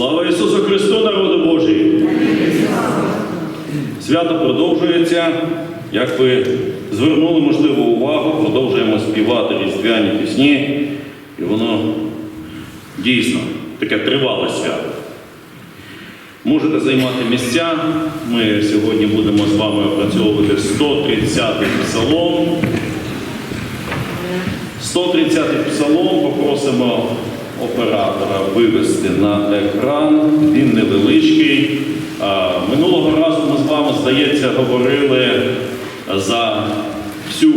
Слава Ісусу Христу, народу Божий! Свято продовжується. Як ви звернули, можливо, увагу, продовжуємо співати різдвяні пісні, і воно дійсно таке тривале свято. Можете займати місця. Ми сьогодні будемо з вами опрацьовувати 130-й псалом. 130-й псалом попросимо оператора вивести на екран. Він невеличкий. Минулого разу ми з вами, здається, говорили за всю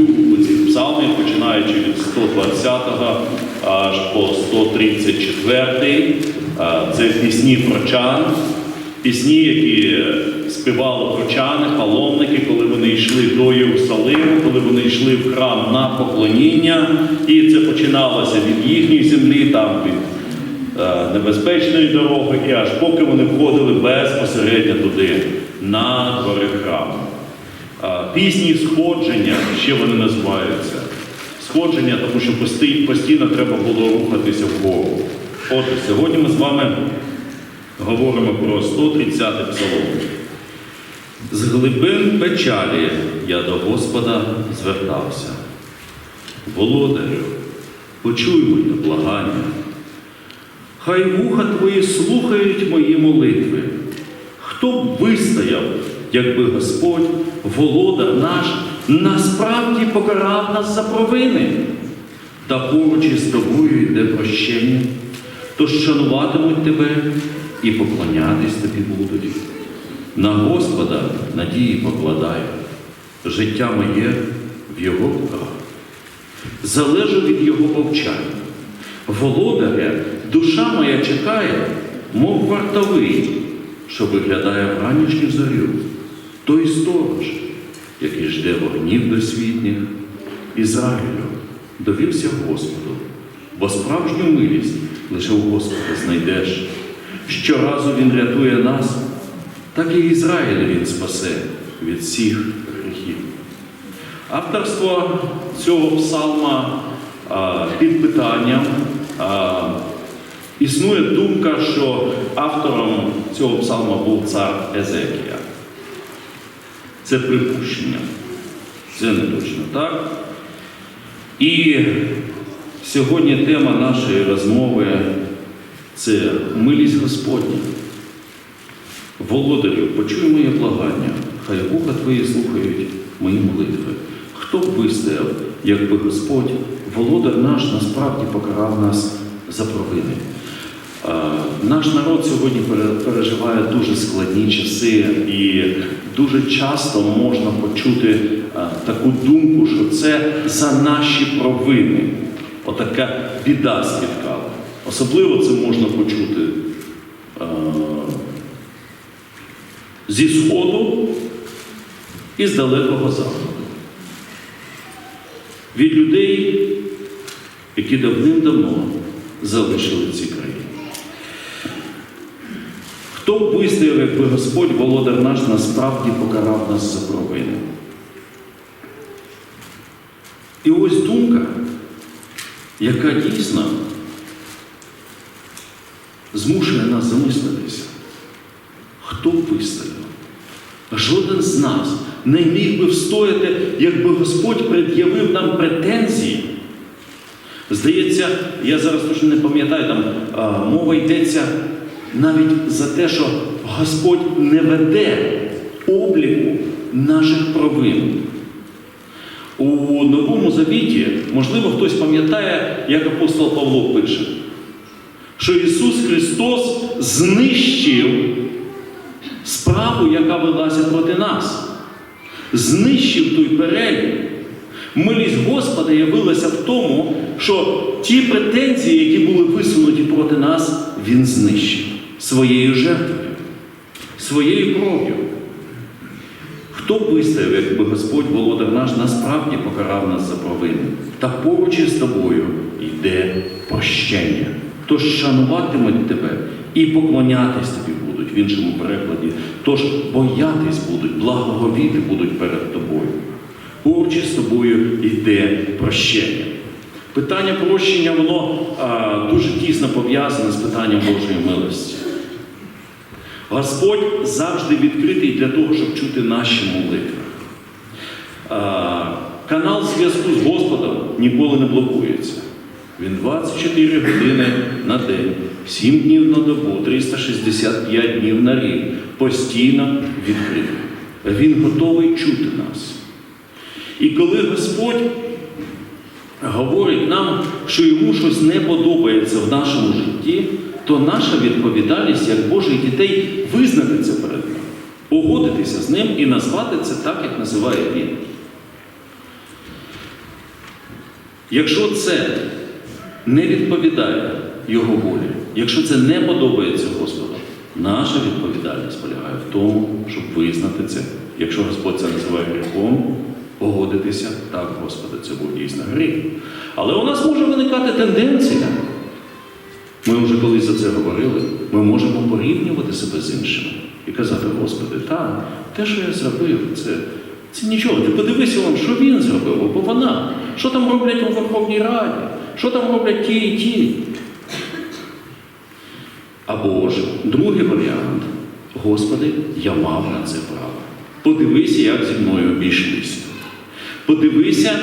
цих псалмів, починаючи від 120-го аж по 134-й. Це пісні прочан. Пісні, які співали прочани, паломники, коли вони йшли до Єрусалиму, коли вони йшли в храм на поклоніння, і це починалося від їхньої землі, там від е, небезпечної дороги, і аж поки вони входили безпосередньо туди, на двори храму. Е, Пісні сходження, ще вони називаються. Сходження, тому що постійно треба було рухатися вгору. Отже, сьогодні ми з вами говоримо про 130 псалом. З глибин печалі я до Господа звертався. Володарю, почуй моє благання. Хай вуха твої слухають мої молитви. Хто б вистояв, якби Господь, володар наш, насправді покарав нас за провини, та поруч із тобою йде прощення, то шануватимуть тебе і поклонятись тобі будуть. На Господа надії покладаю, життя моє в Його руках. Залежу від Його повчання. Володаря, душа моя чекає, мов вартовий, що виглядає в ранішню зорю, той сторож, який жде вогнів досвітніх. Ізраїлю, довівся Господу, бо справжню милість лише у Господа знайдеш. Щоразу Він рятує нас, так і Ізраїль Він спасе від всіх гріхів. Авторство цього псалма а, під питанням. А, існує думка, що автором цього псалма був цар Езекія. Це припущення. Це не точно так. І сьогодні тема нашої розмови це милість Господня. Володарю, почуй моє благання, хай вуха твої слухають мої молитви. Хто б вистояв, якби Господь, володар наш, насправді покарав нас за провини. Наш народ сьогодні переживає дуже складні часи, і дуже часто можна почути таку думку, що це за наші провини. Отака біда спіткала. Особливо це можна почути зі Сходу і з далекого заходу. Від людей, які давним-давно залишили ці країни. Хто б вистояв, якби Господь, володар наш, насправді покарав нас за провини? І ось думка, яка дійсно змушує нас замислитися. Хто вистояв? Жоден з нас не міг би встояти, якби Господь пред'явив нам претензії. Здається, я зараз точно не пам'ятаю, там а, мова йдеться навіть за те, що Господь не веде обліку наших провин. У Новому Завіті, можливо, хтось пам'ятає, як апостол Павло пише, що Ісус Христос знищив справу, яка велася проти нас, знищив той перелік. Милість Господа явилася в тому, що ті претензії, які були висунуті проти нас, Він знищив своєю жертвою, своєю кров'ю. Хто вистояв, якби Господь, володар наш, насправді покарав нас за провини? Та поруч із тобою йде прощення. Тож шануватимуть тебе і поклонятись тобі в іншому перекладі. Тож боятись будуть, благоговіти будуть перед тобою. Поруч із тобою йде прощення. Питання прощення, воно а, дуже тісно пов'язане з питанням Божої милості. Господь завжди відкритий для того, щоб чути наші молитви. А, Канал зв'язку з Господом ніколи не блокується. Він 24 години на день, 7 днів на добу, 365 днів на рік постійно відкритий. Він готовий чути нас. І коли Господь говорить нам, що йому щось не подобається в нашому житті, то наша відповідальність як Божих дітей визнати це перед ним, погодитися з ним і назвати це так, як називає він. Якщо це не відповідає Його волі, якщо це не подобається Господу, наша відповідальність полягає в тому, щоб визнати це. Якщо Господь це називає гріхом, погодитися, так, Господи, це був дійсно гріх. Але у нас може виникати тенденція. Ми вже колись за це говорили, ми можемо порівнювати себе з іншими і казати, Господи, так, те, що я зробив, це, це нічого. Ти подивися, он, що він зробив, або вона. Що там роблять у Верховній Раді? Що там роблять ті і ті? Або ж другий варіант. Господи, я мав на це право. Подивися, як зі мною обійшлися. Подивися,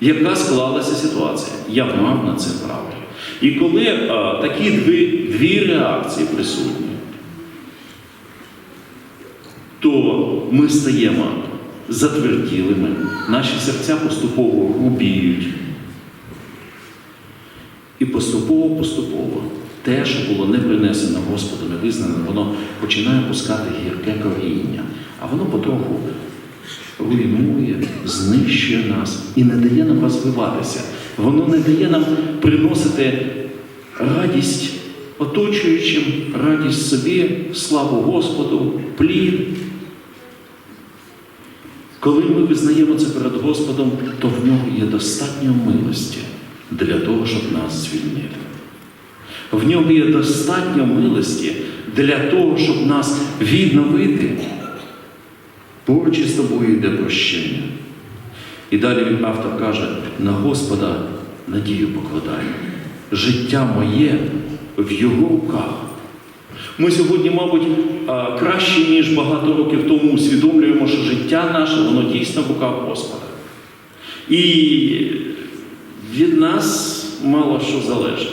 яка склалася ситуація. Я мав на це право. І коли а, такі дві, дві реакції присутні, то ми стаємо затверділими, наші серця поступово грубіють. І поступово-поступово те, що було не принесено Господу, не визнане, воно починає пускати гірке коріння, а воно потроху руйнує, знищує нас і не дає нам розвиватися. Воно не дає нам приносити радість оточуючим, радість собі, славу Господу, плід. Коли ми визнаємо це перед Господом, то в нього є достатньо милості для того, щоб нас звільнити. В нього є достатньо милості для того, щоб нас відновити. Поруч із тобою йде прощення. І далі він автор каже: на Господа надію покладаю. Життя моє в його руках. Ми сьогодні, мабуть, краще, ніж багато років тому усвідомлюємо, що життя наше, воно дійсно в руках Господа. І від нас мало що залежить.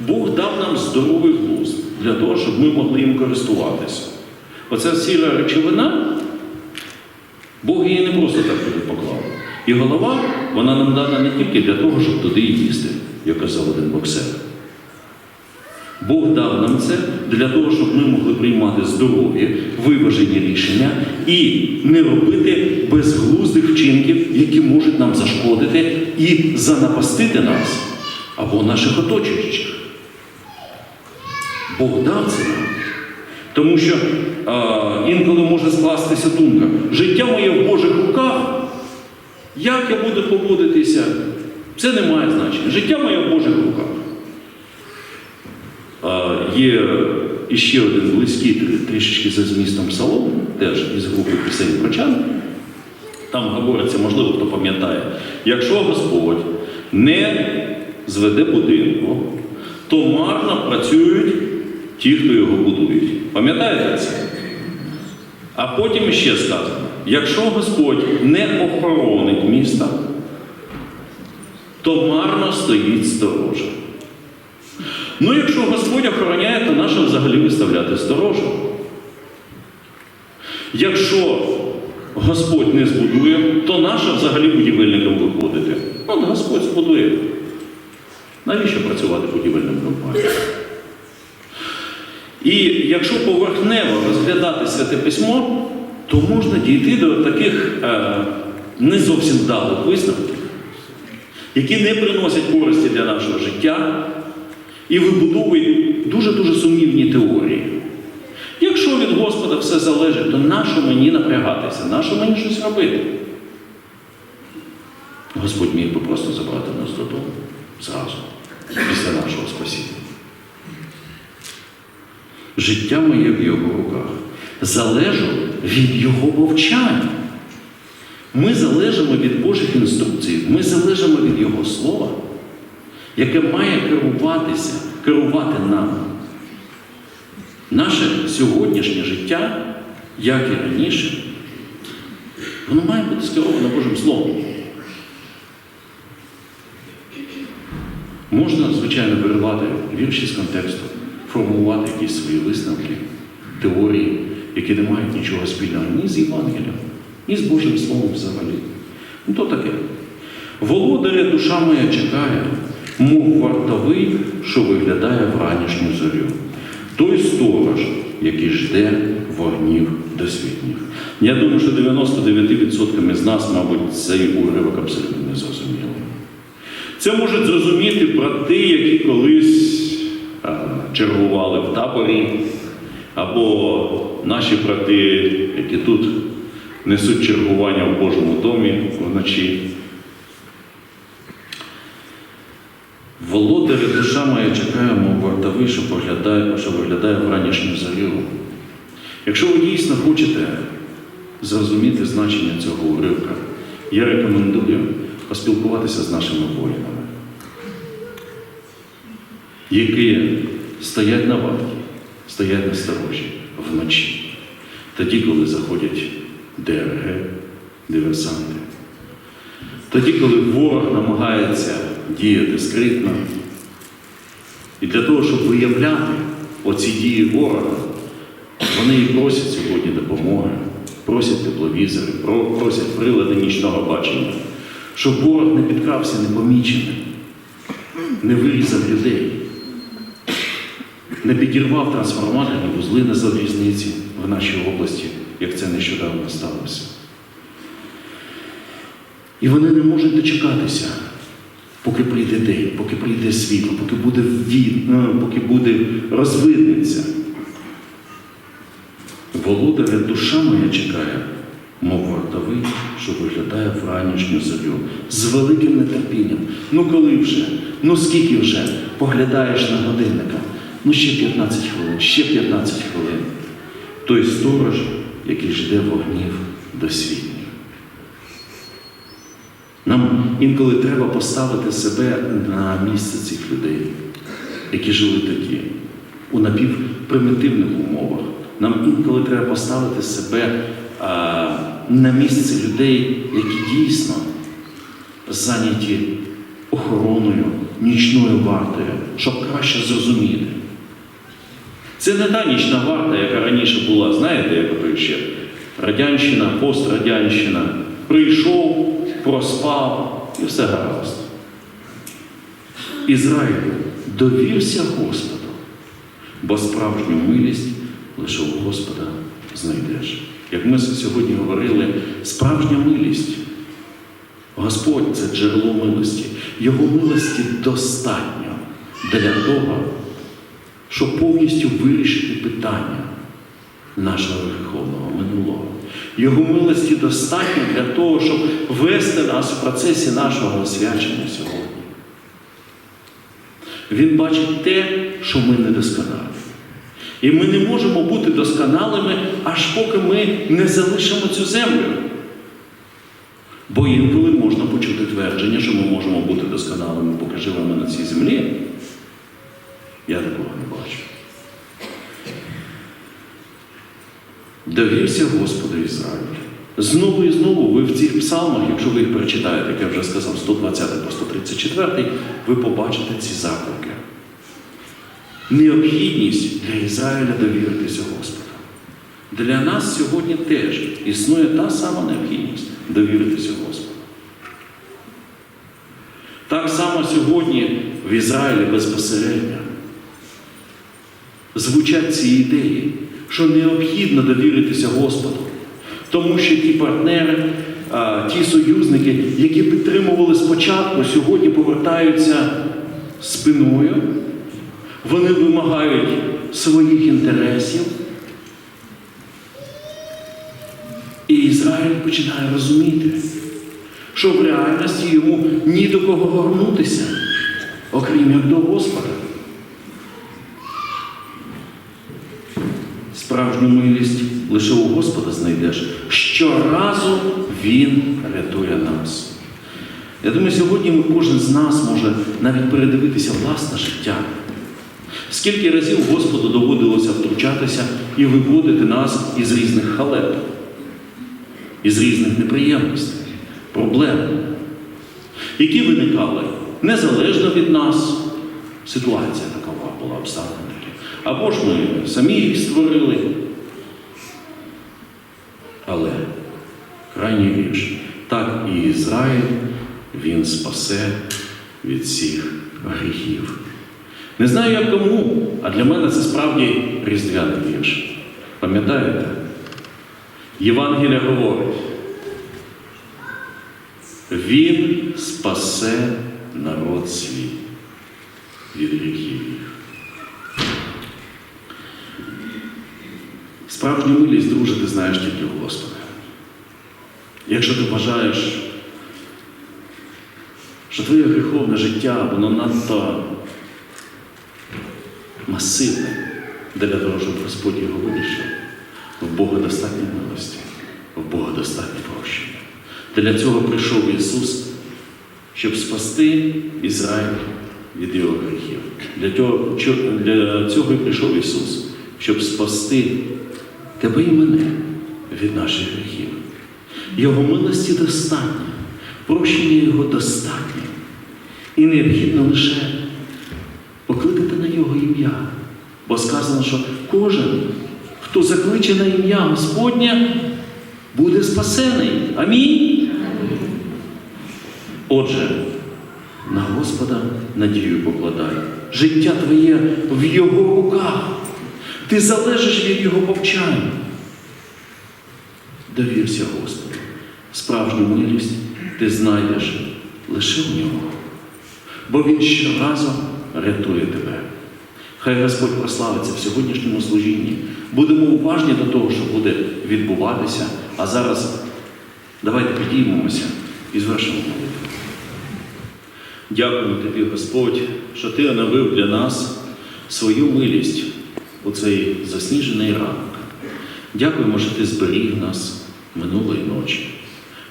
Бог дав нам здоровий глузд для того, щоб ми могли їм користуватися. Оця сіра речовина, Бог її не просто так туди поклав. І голова, вона нам дана не тільки для того, щоб туди їсти, як казав один боксер. Бог дав нам це для того, щоб ми могли приймати здорові, виважені рішення і не робити безглуздих вчинків, які можуть нам зашкодити і занапастити нас або наших оточуючих. Бог дав це нам. Тому що а, інколи може скластися думка, життя моє в Божих руках, як я буду поводитися, це не має значення. Життя моє в Божих руках. Є іще один близький трішечки за змістом псалом, теж із групи пісень прочан. Там говориться, можливо, хто пам'ятає, якщо Господь не зведе будинку, то марно працюють ті, хто його будують. Пам'ятаєте це? А потім ще сказано: якщо Господь не охоронить міста, то марно стоїть сторожа. Ну, якщо Господь охороняє, то нащо взагалі виставляти сторожу? Якщо Господь не збудує, то нащо взагалі будівельникам виходити? От Господь збудує. Навіщо працювати будівельним компаніям? І якщо поверхнево розглядати святе письмо, то можна дійти до таких е, не зовсім вдалих висновків, які не приносять користі для нашого життя і вибудовують дуже-дуже сумнівні теорії. Якщо від Господа все залежить, то нащо мені напрягатися, нащо мені щось робити? Господь міг би просто забрати нас додому зразу, після нашого спасіння. Життя моє в його руках. Залежу від його мовчання. Ми залежимо від Божих інструкцій, ми залежимо від Його Слова, яке має керуватися, керувати нами. Наше сьогоднішнє життя, як і раніше, воно має бути скеровано Божим Словом. Можна, звичайно, виривати вірші з контексту, формулювати якісь свої висновки, теорії, які не мають нічого спільного ні з Євангелієм, ні з Божим Словом взагалі. Ну то таке. Володаря душа моя чекає, мов вартовий, що виглядає в ранішню зорю. Той сторож, який жде вогнів досвітніх. Я думаю, що 99% з нас, мабуть, цей уривок абсолютно не зрозуміли. Це можуть зрозуміти брати, які колись а, чергували в таборі, або наші брати, які тут несуть чергування в Божому домі вночі. Володарі душа моя чекає, мов вартовий, що поглядає, що виглядає в ранішню зарю. Якщо ви дійсно хочете зрозуміти значення цього уривка, я рекомендую поспілкуватися з нашими воїнами, які стоять на варті, стоять на сторожі вночі, тоді, коли заходять ДРГ, диверсанти. Тоді, коли ворог намагається діяти скритно, і для того, щоб виявляти оці дії ворога, вони і просять сьогодні допомоги, просять тепловізори, просять прилади нічного бачення, щоб ворог не підкрався непоміченим, не вирізав людей, не підірвав трансформаторні вузли на залізниці в нашій області, як це нещодавно сталося. І вони не можуть дочекатися, поки прийде день, поки прийде світло, поки буде від, ну, поки буде розвидниця. Володаря душа моя чекає, мов вартовий, що виглядає в ранішню зорю, з великим нетерпінням. Ну коли вже? Ну скільки вже? Поглядаєш на годинника. Ну ще 15 хвилин, ще 15 хвилин. Той сторож, який жде вогнів досвітніх. Нам інколи треба поставити себе на місце цих людей, які жили тоді, у напівпримітивних умовах. Нам інколи треба поставити себе а, на місце людей, які дійсно зайняті охороною, нічною вартою, щоб краще зрозуміти. Це не та нічна варта, яка раніше була, знаєте, як ще радянщина, пострадянщина. Прийшов, проспав і все гаразд. Ізраїлю, довірся Господу, бо справжню милість лише у Господа знайдеш. Як ми сьогодні говорили, справжня милість. Господь це джерело милості. Його милості достатньо для того, щоб повністю вирішити питання нашого гріховного минулого. Його милості достатньо для того, щоб вести нас в процесі нашого освячення сьогодні. Він бачить те, що ми недосконалі. І ми не можемо бути досконалими, аж поки ми не залишимо цю землю. Бо інколи можна почути твердження, що ми можемо бути досконалими, поки живемо на цій землі. Я такого не бачу. Довівся Господу Ізраїль. Знову і знову ви в цих псалмах, якщо ви їх прочитаєте, як я вже сказав, 120 по 134, ви побачите ці заклики. Необхідність для Ізраїля довіритися Господу. Для нас сьогодні теж існує та сама необхідність довіритися Господу. Так само сьогодні в Ізраїлі безпосередньо звучать ці ідеї, що необхідно довіритися Господу. Тому що ті партнери, ті союзники, які підтримували спочатку, сьогодні повертаються спиною, вони вимагають своїх інтересів. І Ізраїль починає розуміти, що в реальності йому ні до кого горнутися, окрім як до Господа. Справжню милість лише у Господа знайдеш. Щоразу Він рятує нас. Я думаю, сьогодні кожен з нас може навіть передивитися власне життя. Скільки разів Господу доводилося втручатися і виводити нас із різних халеп, із різних неприємностей, проблем, які виникали незалежно від нас. Ситуація такова була обставина. Або ж ми самі їх створили. Але крайній вірш. Так і Ізраїль він спасе від всіх гріхів. Не знаю, як кому, а для мене це справді різдвяний вірш. Пам'ятаєте? Євангелія говорить. Він спасе народ свій від гріхів Справжню милість, друже, ти знаєш тільки у Господа. Якщо ти вважаєш, що твоє гріховне життя, воно надто масивне для того, щоб Господь його вирішив, в Бога достатньо милості, в Бога достатньо прощення. Для цього прийшов Ісус, щоб спасти Ізраїль від його гріхів. Для цього, для цього і прийшов Ісус, щоб спасти тебе і мене від наших гріхів. Його милості достатньо, прощення Його достатньо. І необхідно лише покликати на Його ім'я. Бо сказано, що кожен, хто закличе на ім'я Господнє, буде спасений. Амінь. Отже, на Господа надію покладай. Життя твоє в Його руках. Ти залежиш від Його повчань. Довірся Господу. Справжню милість ти знайдеш лише в нього, бо Він щоразу рятує тебе. Хай Господь прославиться в сьогоднішньому служінні. Будемо уважні до того, що буде відбуватися. А зараз давайте підіймемося і звершимо молитву. Дякуємо тобі, Господь, що ти оновив для нас свою милість у цей засніжений ранок. Дякуємо, що ти зберіг нас минулої ночі.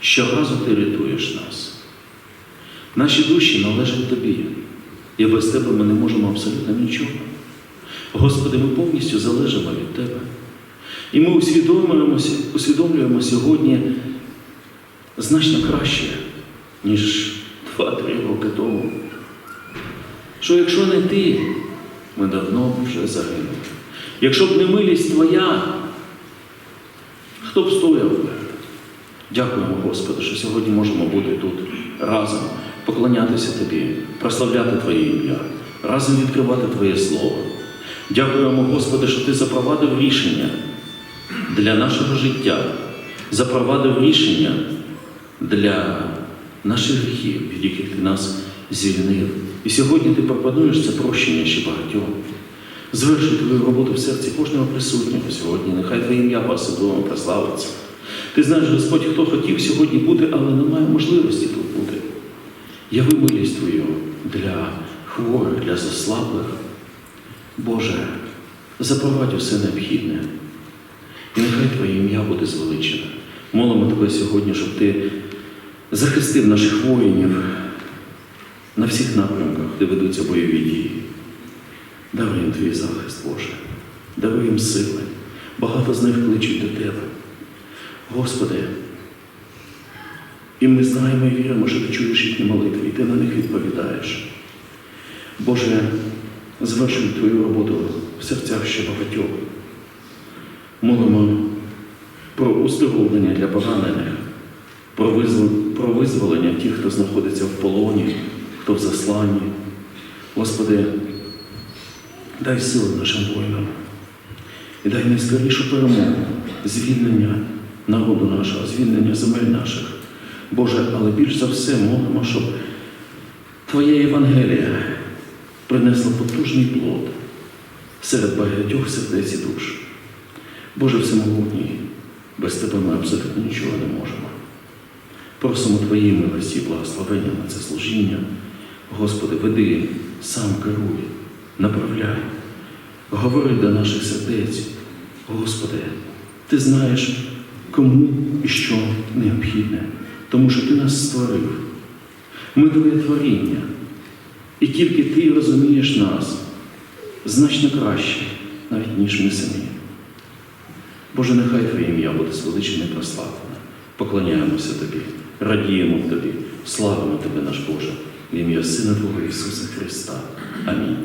Щоразу ти рятуєш нас. Наші душі належать тобі, і без тебе ми не можемо абсолютно нічого. Господи, ми повністю залежимо від Тебе. І ми усвідомлюємо, усвідомлюємо сьогодні значно краще, ніж 2-3 роки тому. Що якщо не ти, ми давно вже загинули. Якщо б не милість Твоя, хто б стояв? Дякуємо, Господи, що сьогодні можемо бути тут разом, поклонятися Тобі, прославляти Твоє ім'я, разом відкривати Твоє Слово. Дякуємо, Господи, що Ти запровадив рішення для нашого життя, запровадив рішення для наших гріхів, від яких Ти нас звільнив. І сьогодні Ти пропонуєш це прощення ще багатьом. Звершуй твою роботу в серці кожного присутнього сьогодні. Нехай Твоє ім'я по-особливо прославиться. Ти знаєш, Господь, хто хотів сьогодні бути, але не має можливості тут бути. Яви милість Твою для хворих, для заслаблих. Боже, запровадь усе необхідне. І нехай Твоє ім'я буде звеличене. Молимо Тебе сьогодні, щоб Ти захистив наших воїнів на всіх напрямках, де ведуться бойові дії. Даруй їм твій захист, Боже, даруй їм сили. Багато з них кличуть до Тебе. Господи, і ми знаємо і віримо, що ти чуєш їхні молитви, і ти на них відповідаєш. Боже, звершуй Твою роботу в серцях ще багатьох. Молимо про уздоровлення для поранених, про про визволення тих, хто знаходиться в полоні, хто в засланні. Господи, дай сили нашим воїнам і дай найскорішу перемогу, звільнення народу нашого, звільнення земель наших. Боже, але більш за все молимо, щоб Твоє Євангеліє принесло потужний плод серед багатьох сердець і душ. Боже Всемогутній, без Тебе ми абсолютно нічого не можемо. Просимо Твоєї милості і благословення на це служіння. Господи, веди, сам керуй, направляй, говори до наших сердець. Господи, Ти знаєш, кому і що необхідне, тому що Ти нас створив. Ми Твоє творіння. І тільки Ти розумієш нас значно краще, навіть ніж ми самі. Боже, нехай Твоє ім'я буде звеличене і прославлене. Поклоняємося Тобі, радіємо Тобі, славимо Тебе, наш Боже, в ім'я Сина Твого Ісуса Христа. Амінь.